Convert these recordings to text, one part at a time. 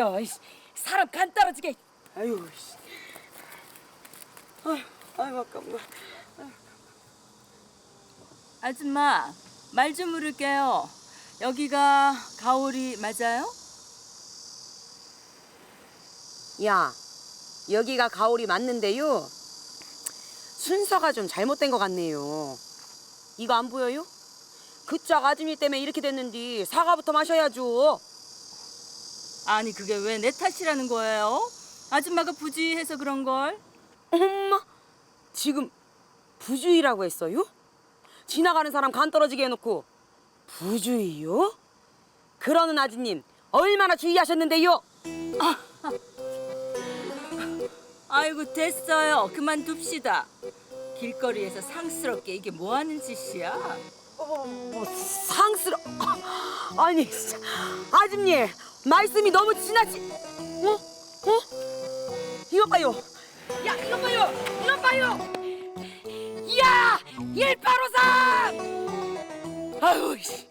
뭐여? 이씨, 사람 간 떨어지게. 아유, 씨. 아유, 아유 아까운 거. 아줌마 말 좀 물을게요. 여기가 가오리 맞아요? 야, 여기가 가오리 맞는데요. 순서가 좀 잘못된 것 같네요. 이거 안 보여요? 그짝 아줌니 때문에 이렇게 됐는데 사과부터 마셔야죠. 아니 그게 왜 내 탓이라는 거예요? 아줌마가 부주의해서 그런 걸. 엄마, 지금 부주의라고 했어요? 지나가는 사람 간 떨어지게 해놓고 부주의요? 그러는 아지님 얼마나 주의하셨는데요? 아이고 됐어요. 그만둡시다. 길거리에서 상스럽게 이게 뭐 하는 짓이야? 뭐 상스러 아니 진짜. 아줌님 말씀이 너무 지나치 어? 어? 이거 봐요. 야 이거 봐요. 이거 봐요. 야1853 아유 씨.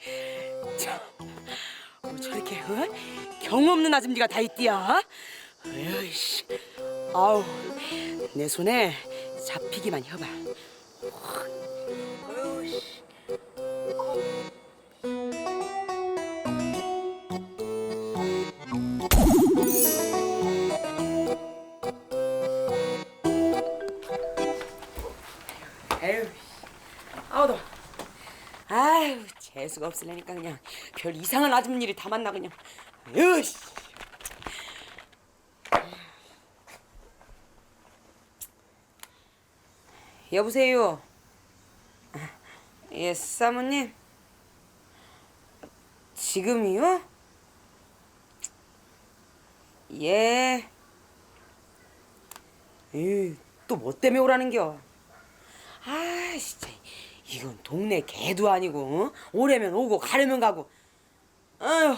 참. 뭐 저렇게 어? 경없는 아줌니가 다 있디야? 아유 씨. 아우 내 손에 잡히기만 해봐. 아유 씨 아우 재수가 없으려니까 그냥 별 이상한 아줌니를 다 만나 그냥. 에휴, 씨. 여보세요. 아, 예, 사모님. 지금이요? 예. 에이, 또뭐 때문에 오라는겨? 아, 진짜 이건 동네 개도 아니고 어? 오래면 오고 가려면 가고. 아휴,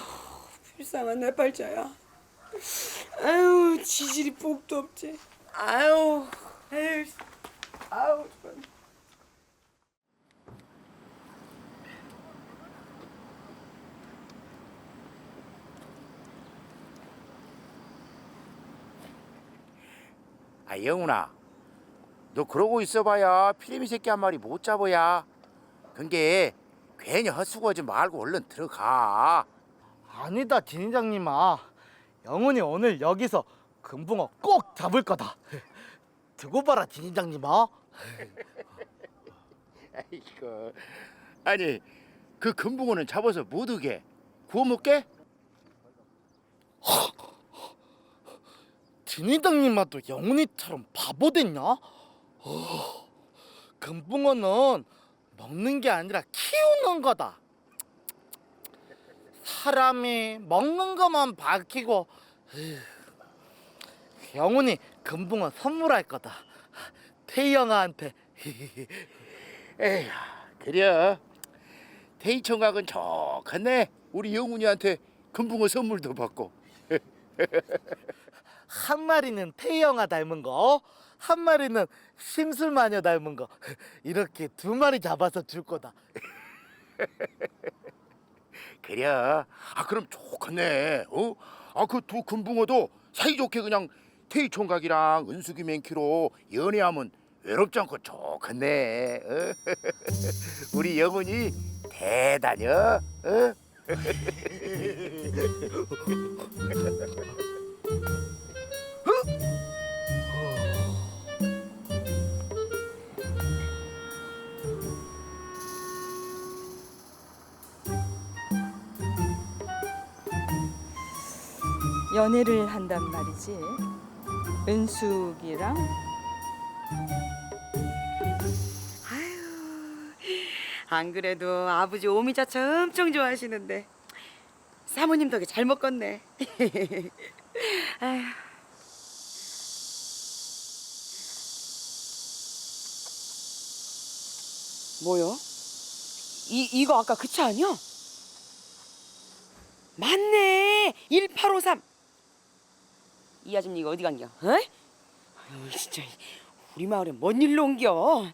불쌍한 내 팔자야. 아유, 지질이 복도 없지. 아유, 아유, 아유. 참. 아 영훈아. 너 그러고 있어봐야 피레미 새끼 한 마리 못 잡아야. 그게 괜히 헛수고하지 말고 얼른 들어가. 아니다 진인장님아. 영훈이 오늘 여기서 금붕어 꼭 잡을 거다. 두고 봐라 진인장님아. 아이고. 아니 그 금붕어는 잡아서 못 오게. 구워 먹게? 또 영훈이처럼 바보 됐냐? 어, 금붕어는 먹는 게 아니라 키우는 거다. 사람이 먹는 것만 밝히고 영훈이 금붕어 선물할 거다. 태희 형아한테. 에휴 그래 대이 청각은 좋겠네. 우리 영훈이한테 금붕어 선물도 받고 한 마리는 태영아 닮은 거, 한 마리는 심술마녀 닮은 거. 이렇게 두 마리 잡아서 줄 거다. 그래 아 그럼 좋겠네 어? 아그 두 금붕어도 사이좋게 그냥 태희 총각이랑 은숙이 맹키로 연애하면 외롭지 않고 좋겠네 어? 우리 영훈이 대단혀 어? 연애를 한단 말이지. 은숙이랑 안 그래도 아버지 오미자차 엄청 좋아하시는데 사모님 덕에 잘 먹겠네. 아휴. 뭐요? 이 이거 아까 그 차 아니야? 맞네. 1853. 이 아줌니가 어디 간겨? 어? 아유, 진짜 우리 마을에 뭔 일로 온겨?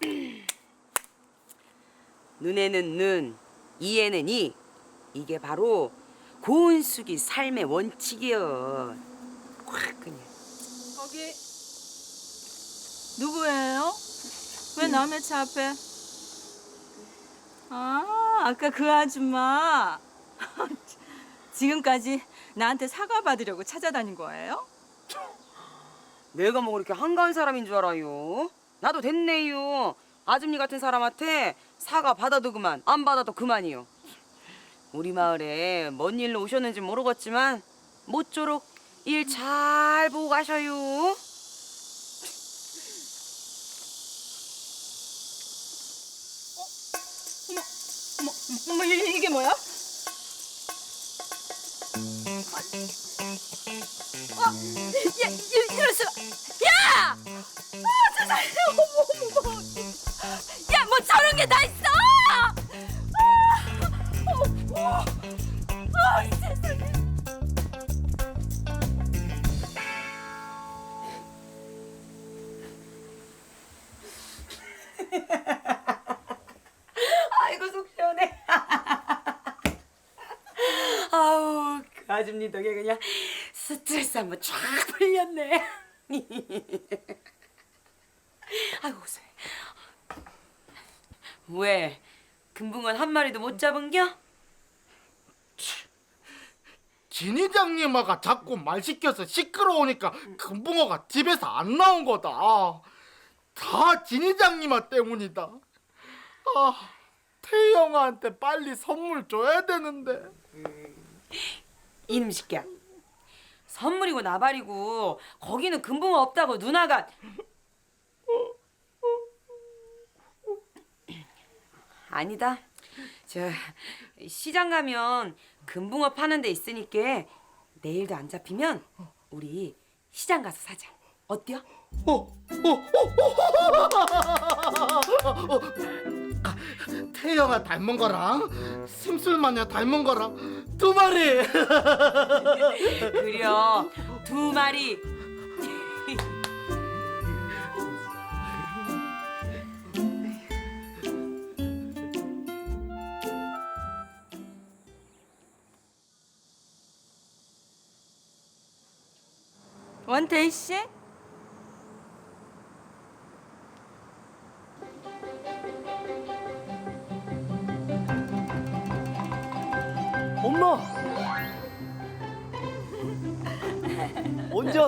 눈에는 눈, 이에는 이. 이게 바로 고운 숙이 삶의 원칙이여. 확 그냥. 거기 누구예요? 왜 남의 차 앞에? 아, 아까 그 아줌마. 지금까지 나한테 사과 받으려고 찾아다닌 거예요? 내가 뭐 그렇게 한가한 사람인 줄 알아요? 나도 됐네요. 아줌니 같은 사람한테 사과 받아도 그만, 안 받아도 그만이요. 우리 마을에 뭔 일로 오셨는지 모르겠지만 모쪼록 일 잘 보고 가셔요. 어머, 이- 이게 뭐야? 어, 야, 이- 이럴 수가. 야! 아, 세상에, 어머, 어머. 야, 뭐 저런 게 다 있어! 아, 어머, 어머. 아, 세상에. 아이고 속 시원해. 아줌니 덕에 그냥 스트레스 한번 쫙 풀렸네. 아이고 웃어요. 왜 금붕어는 한 마리도 못 잡은겨? 진 이장님아가 자꾸 말 시켜서 시끄러우니까 금붕어가 집에서 안 나온 거다. 다 진 이장님아 때문이다. 아, 태희 형아한테 빨리 선물 줘야 되는데. 이놈 새끼야. 선물이고 나발이고 거기는 금붕어 없다고 누나가 아니다. 저 시장 가면 금붕어 파는 데 있으니까 내일도 안 잡히면 우리 시장 가서 사자. 어때요? 어, 어, 어, 어, 아, 형아 닮은 거랑 심술마녀 닮은 거랑 두 마리. 그려 두 마리. 원태희 씨?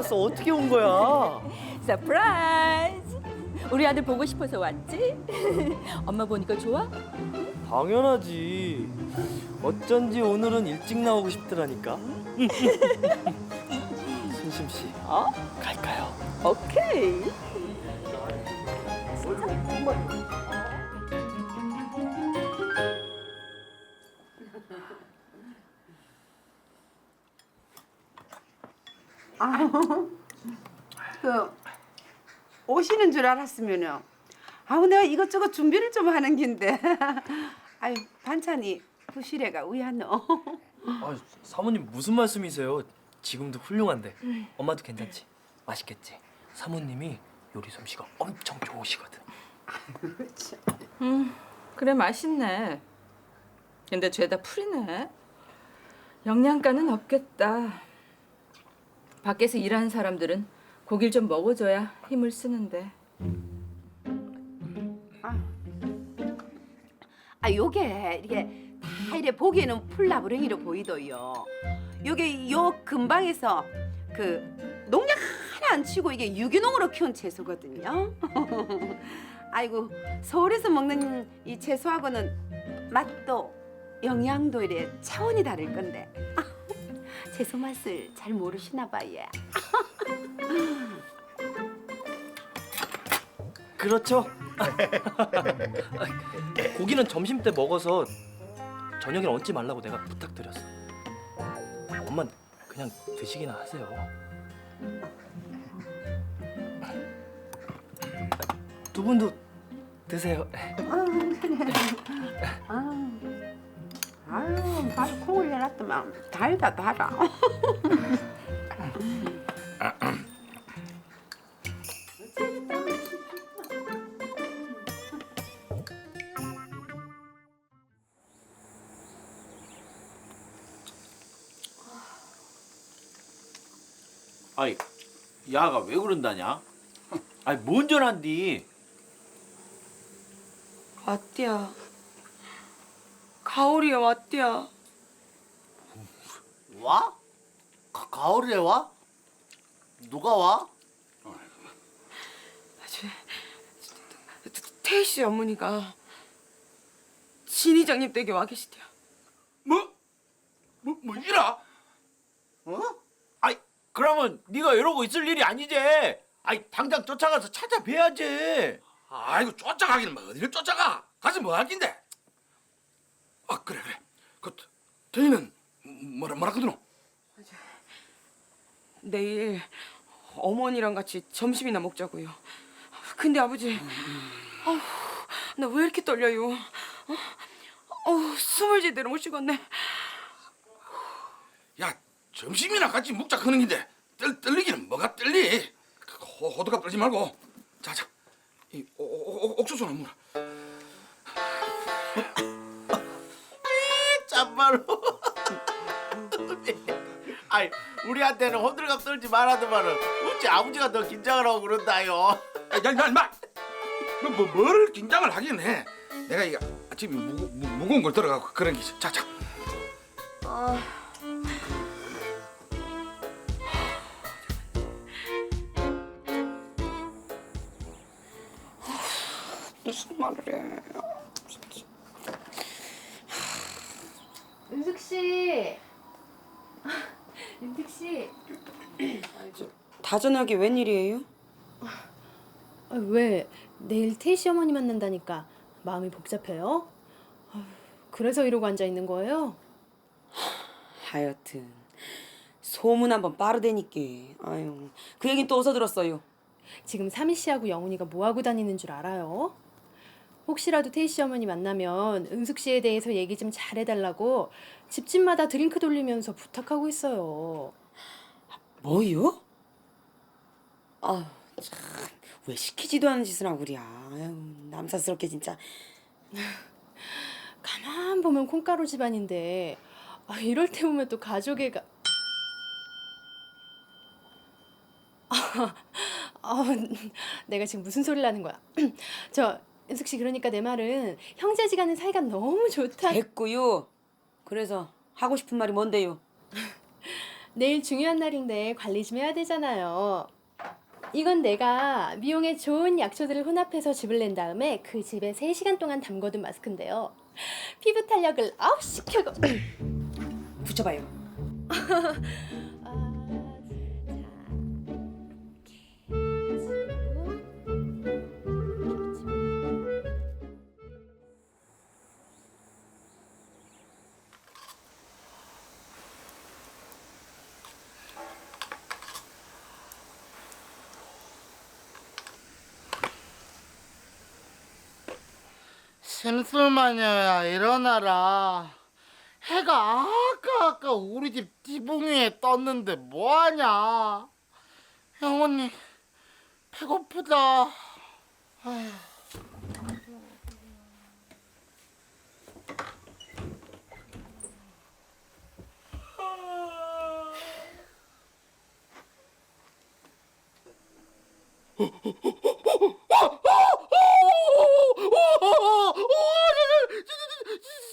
왔어? 어떻게 온 거야? 서프라이즈! 우리 아들 보고 싶어서 왔지? 엄마 보니까 좋아? 당연하지. 어쩐지 오늘은 일찍 나오고 싶더라니까. 순심 씨, 어? 갈까요? 오케이. 그 오시는 줄 알았으면요. 아우 내가 이것저것 준비를 좀 하는 긴데. 아유 반찬이 부시래가 위안노. 아, 사모님 무슨 말씀이세요? 지금도 훌륭한데. 엄마도 괜찮지? 맛있겠지? 사모님이 요리 솜씨가 엄청 좋으시거든. 음, 그래 맛있네. 근데 죄다 풀이네. 영양가는 없겠다. 밖에서 일하는 사람들은 고기를 좀 먹어줘야 힘을 쓰는데. 아 요게 이게 다 이래 보기에는 풀나부랭이로 보이도요. 요게 요 근방에서 그 농약 하나 안 치고 이게 유기농으로 키운 채소거든요. 아이고 서울에서 먹는 이 채소하고는 맛도 영양도 이래 차원이 다를 건데 채소 맛을 잘 모르시나 봐 얘. 그렇죠. 고기는 점심 때 먹어서 저녁에 얹지 말라고 내가 부탁드렸어. 엄만 그냥 드시기나 하세요. 두 분도 드세요. 아 음, 가서 콩을 해놨더만 달다 달아. 아이 야가 왜 그런다냐? 아니 뭔 전화인디? 아띠야 가오리야 왔디야. 와? 가, 가을에 와? 누가 와? 태희 씨 어머니가 진 이장님 댁에 와 계시대요. 뭐? 뭐, 뭐 이라? 어? 아이 그러면 네가 이러고 있을 일이 아니지. 아이 당장 쫓아가서 찾아뵈야지. 아이고 쫓아가기는 뭐 어디를 쫓아가? 가서 뭐 할긴데? 아 그래 그래. 그 태희는 뭐라 뭐라 그러노? 내일 어머니랑 같이 점심이나 먹자고요. 근데 아버지, 나왜 이렇게 떨려요? 어? 어우, 숨을 제대로 못 쉬겠네. 야 점심이나 같이 먹자 하는 긴데 떨, 떨리기는 뭐가 떨리? 그 호, 호두갑 떨지 말고 자자 이 옥수수나 물어 참 말로. 아이 우리한테는 호들갑 떨지 말하더만은 어찌 아버지가 더 긴장을 하고 그런다요. 야야 인마 뭐, 뭐 뭐를 긴장을 하긴 해 내가 이거 아침에 무거, 무, 무거운 걸 들어가고 그런 게 있어 자자 무슨 말을 해? 은숙 씨. 은숙 씨. 다전하게 웬일이에요? 아, 왜 내일 태희 씨 어머니 만난다니까 마음이 복잡해요? 아휴, 그래서 이러고 앉아 있는 거예요? 하여튼 소문 한번 빠르대니까. 아유, 그 얘긴 또 어디서 들었어요? 지금 사미 씨하고 영훈이가 뭐 하고 다니는 줄 알아요? 혹시라도 태희 씨 어머니 만나면 은숙 씨에 대해서 얘기 좀 잘해달라고 집집마다 드링크 돌리면서 부탁하고 있어요. 뭐요? 아, 참, 왜 시키지도 않은 짓을 하고 그래? 아유, 남사스럽게 진짜. 가만 보면 콩가루 집안인데 아, 이럴 때 보면 또 가족애가 아, 아, 내가 지금 무슨 소리를 하는 거야? 저 은숙 씨 그러니까 내 말은 형제지간의 사이가 너무 좋다. 됐고요. 그래서 하고 싶은 말이 뭔데요? 내일 중요한 날인데 관리 좀 해야 되잖아요. 이건 내가 미용에 좋은 약초들을 혼합해서 즙을 낸 다음에 그 즙에 3시간 동안 담궈둔 마스크인데요. 피부 탄력을 업 시켜고 붙여봐요. 심술마녀야 일어나라. 해가 아까 아까 우리 집 지붕 위에 떴는데 뭐하냐? 영훈이 배고프다.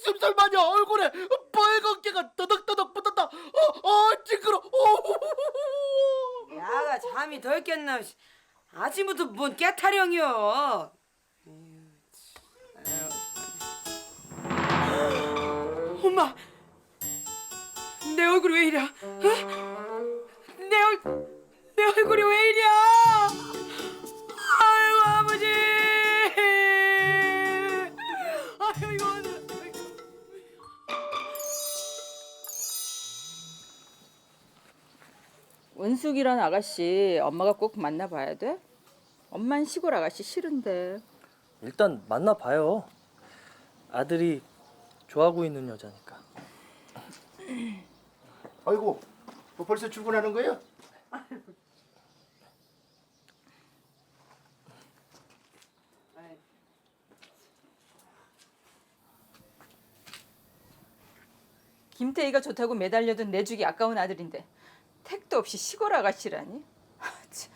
심술마녀 얼굴에 빨간 개가 더덕더덕 붙었다 어, 어 징그러 야가 씨. 아침부터 뭔 깨타령이여? 엄마, 내 얼굴이 왜 이래? 은숙이란 아가씨 엄마가 꼭 만나봐야 돼? 엄만 시골 아가씨 싫은데 일단 만나봐요. 아들이 좋아하고 있는 여자니까. 아이고 뭐 벌써 출근하는 거예요? 김태희가 좋다고 매달려둔 내 죽이 아까운 아들인데 택도 없이 시골 아가씨라니. 아, 참.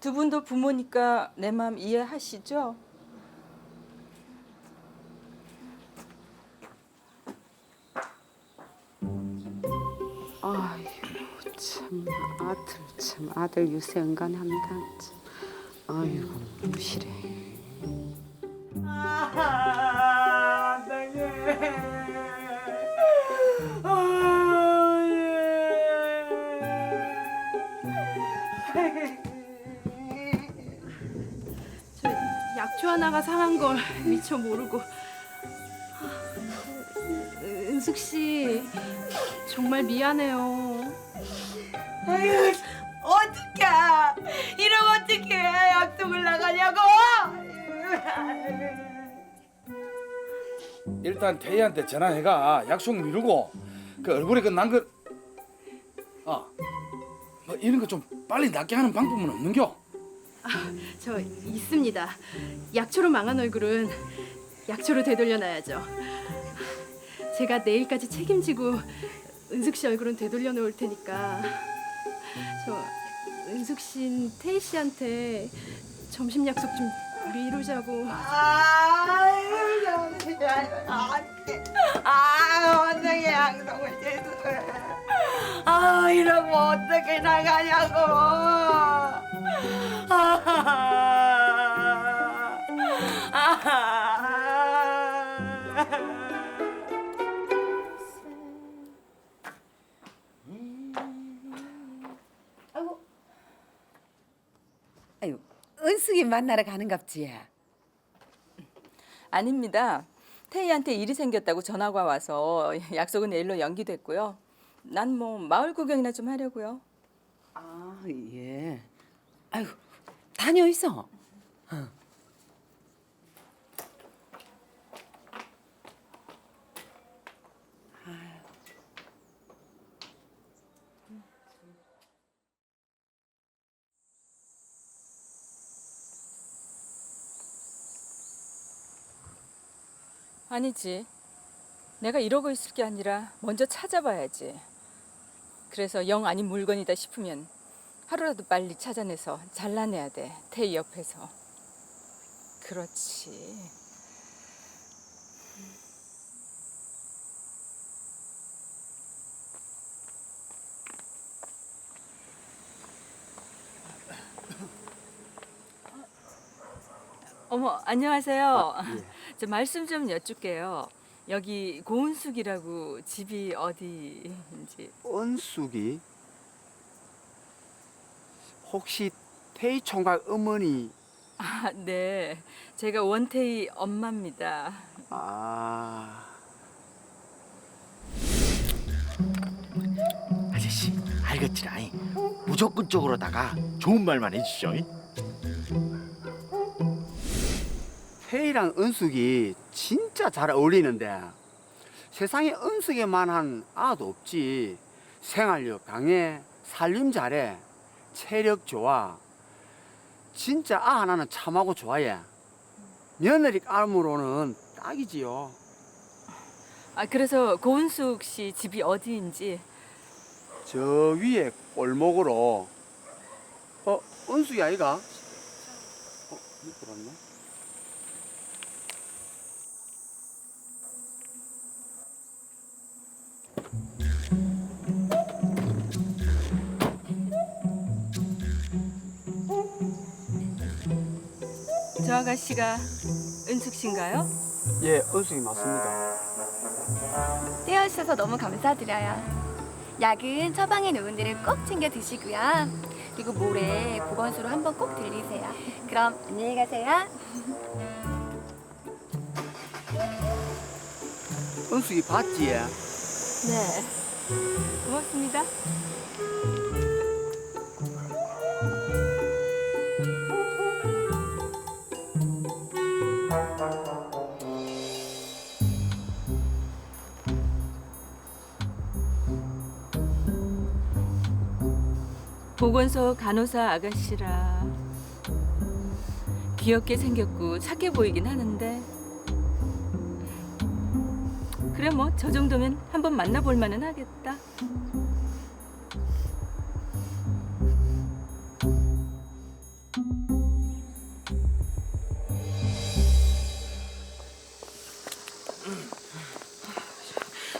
두 분도 부모니까 내 마음 이해하시죠? 아이고 참 아들 참 아들 유세 은간합니다. 참. 아이고 무시래. 저 약초 하나가 상한 걸 미처 모르고. 은숙 씨 정말 미안해요. 아유 어떡해 이러면 어떡해 약속을 나가냐고 일단 태희한테 전화해가 약속 미루고 그 얼굴에 그 난 그 아, 뭐 이런 거 좀 빨리 낫게 하는 방법은 없는겨? 저 있습니다. 약초로 망한 얼굴은 약초로 되돌려놔야죠. 제가 내일까지 책임지고 은숙 씨 얼굴은 되돌려 놓을 테니까 저 은숙 씨, 태희 씨한테 점심 약속 좀 미루자고. 아유 아 어떻게 약속을 제대로 아 이러면 어떻게 나가냐고 아유 은숙이 만나러 가는갑지. 아닙니다. 태희한테 일이 생겼다고 전화가 와서 약속은 내일로 연기됐고요. 난 뭐 마을 구경이나 좀 하려고요. 아 예. 아유 다녀 있어. 아니지. 내가 이러고 있을 게 아니라 먼저 찾아봐야지. 그래서 영 아닌 물건이다 싶으면 하루라도 빨리 찾아내서 잘라내야 돼. 태희 옆에서. 그렇지. 어머, 안녕하세요. 저 말씀 좀 여쭐게요. 여기 고은숙이라고 집이 어디인지. 은숙이 혹시 태희 총각 어머니? 아, 네. 제가 원태희 엄마입니다. 아. 아저씨 알겠지라이 무조건적으로다가 좋은 말만 해주시오 태희랑 은숙이 진짜 잘 어울리는데 세상에 은숙이만한 아도 없지. 생활력 강해 살림 잘해 체력 좋아. 진짜 아 하나는 참하고 좋아해. 며느리 깔므로는 딱이지요. 아, 그래서 고은숙 씨 집이 어디인지. 저 위에 골목으로. 어 은숙이 아이가? 어 밑으로 왔네 저 아가씨가 은숙 씨인가요? 예 은숙이 맞습니다 떼어주셔서 너무 감사드려요. 약은 처방해 놓은 대로 꼭 챙겨 드시고요. 그리고 모레 보건소로 한번 꼭 들리세요. 그럼 안녕히 가세요. 은숙이 봤지? 네. 고맙습니다. 보건소 간호사 아가씨라 귀엽게 생겼고 착해 보이긴 하는데 그래 뭐 저 정도면 한번 만나볼 만은 하겠다.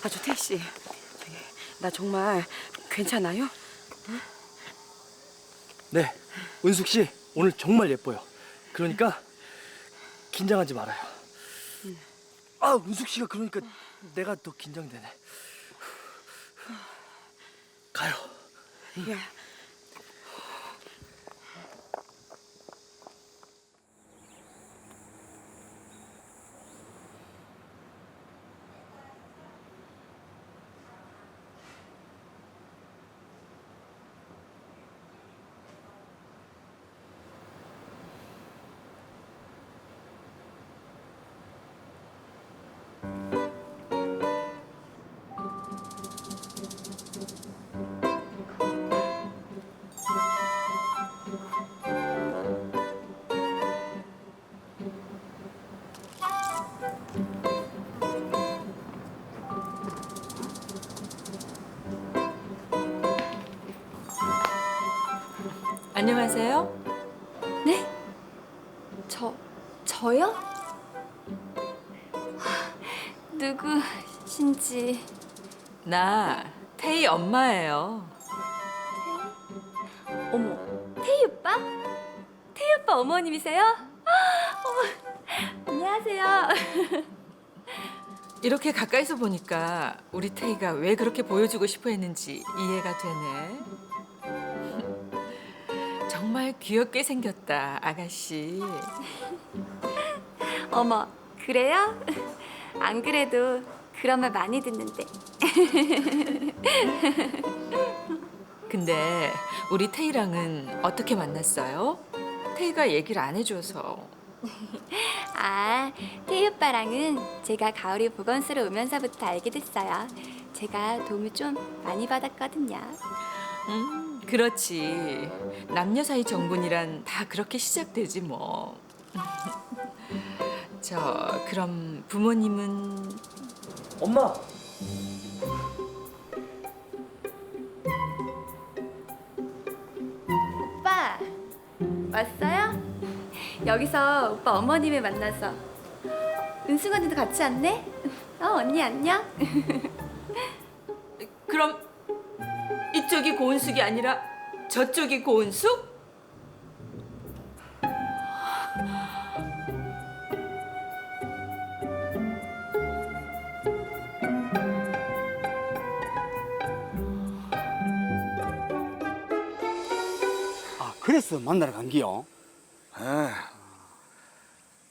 아, 저 태희 씨. 저기, 나 정말 괜찮아요? 네, 은숙 씨 오늘 정말 예뻐요. 그러니까 긴장하지 말아요. 아, 은숙 씨가 그러니까 내가 더 긴장되네. 가요. 야. 안녕하세요. 네? 저 저요? 누구신지 나 태희 엄마예요. 어머 태희 오빠? 태희 오빠 어머님이세요? 아, 어머 안녕하세요. 이렇게 가까이서 보니까 우리 태희가 왜 그렇게 보여주고 싶어 했는지 이해가 되네. 정말 귀엽게 생겼다, 아가씨. 어머 그래요? 안 그래도 그런 말 많이 듣는데 근데 우리 태희랑은 어떻게 만났어요? 태희가 얘기를 안 해줘서. 아 태희 오빠랑은 제가 가을이 보건소로 오면서부터 알게 됐어요. 제가 도움을 좀 많이 받았거든요. 음, 그렇지. 남녀 사이 정분이란 다 그렇게 시작되지 뭐. 저 그럼 부모님은 엄마. 오빠 왔어요? 여기서 오빠 어머님을 만나서 은숙 언니도 같이 왔네? 어 언니 안녕? 그럼 이쪽이 고은숙이 아니라 저쪽이 고은숙? 아 그래서 만나러 간 기요? 아,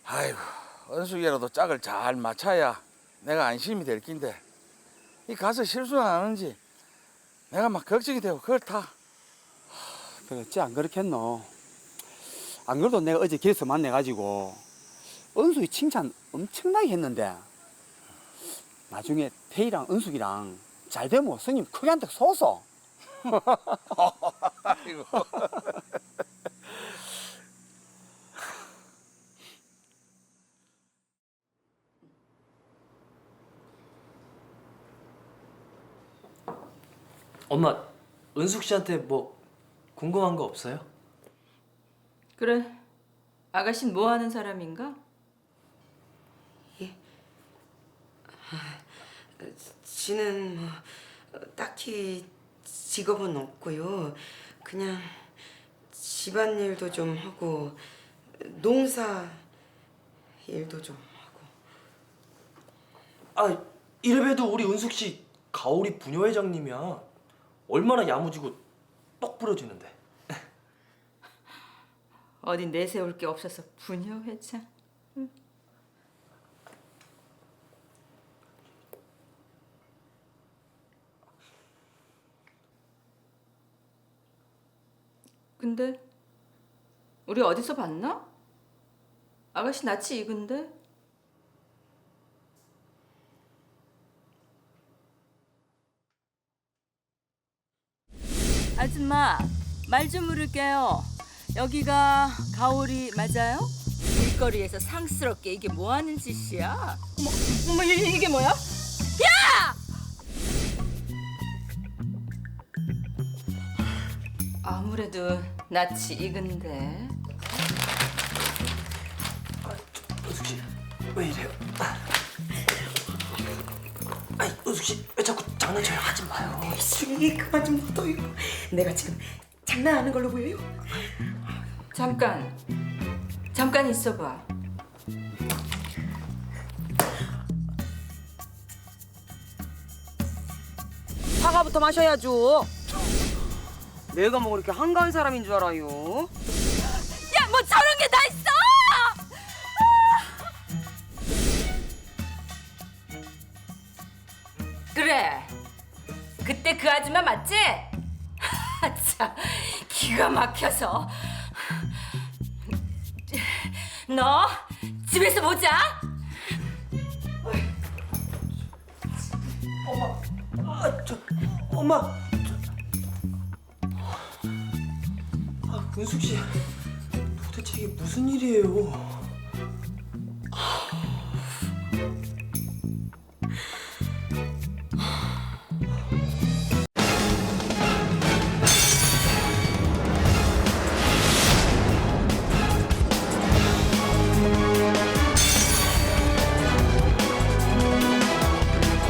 아이고 은숙이라도 짝을 잘 맞춰야 내가 안심이 될 낀데 이 가서 실수 안 하는지 내가 막 걱정이 되고 그렇다. 그렇지 안 그렇겠노 안 그래도 내가 어제 길에서 만나가지고 은숙이 칭찬 엄청나게 했는데 나중에 태희랑 은숙이랑 잘 되면 스님 크게 한테 쏘소 아이고. 엄마, 은숙 씨한테 뭐 궁금한 거 없어요? 그래. 아가씨는 뭐 하는 사람인가? 지는 뭐 어, 딱히 직업은 없고요. 그냥 집안일도 좀 하고 농사 일도 좀 하고. 아, 이래봬도 우리 은숙 씨 가오리 부녀회장님이야. 얼마나 야무지고 똑 부러지는데. 어디 내세울 게 없어서 부녀 회장. 근데 우리 어디서 봤나? 아가씨 낯이 익은데? 아줌마 말 좀 물을게요. 여기가 가오리 맞아요? 길거리에서 상스럽게 이게 뭐 하는 짓이야? 어머, 이게 뭐야? 야! 아무래도 낯이 익은데. 숙씨 왜 이래요? 니, 은숙 씨, 왜 자꾸 장난쳐요? 하지 마요. 수기 그만 좀 묻어요. 내가 지금 장난하는 걸로 보여요? 잠깐. 잠깐 있어봐. 사과부터 마셔야죠. 내가 뭐 그렇게 한가한 사람인 줄 알아요? 야, 뭐 저런 게 다 있어! 기가 막혀서. 너 집에서 보자. 아, 저, 엄마. 아, 은숙 씨, 도대체 이게 무슨 일이에요?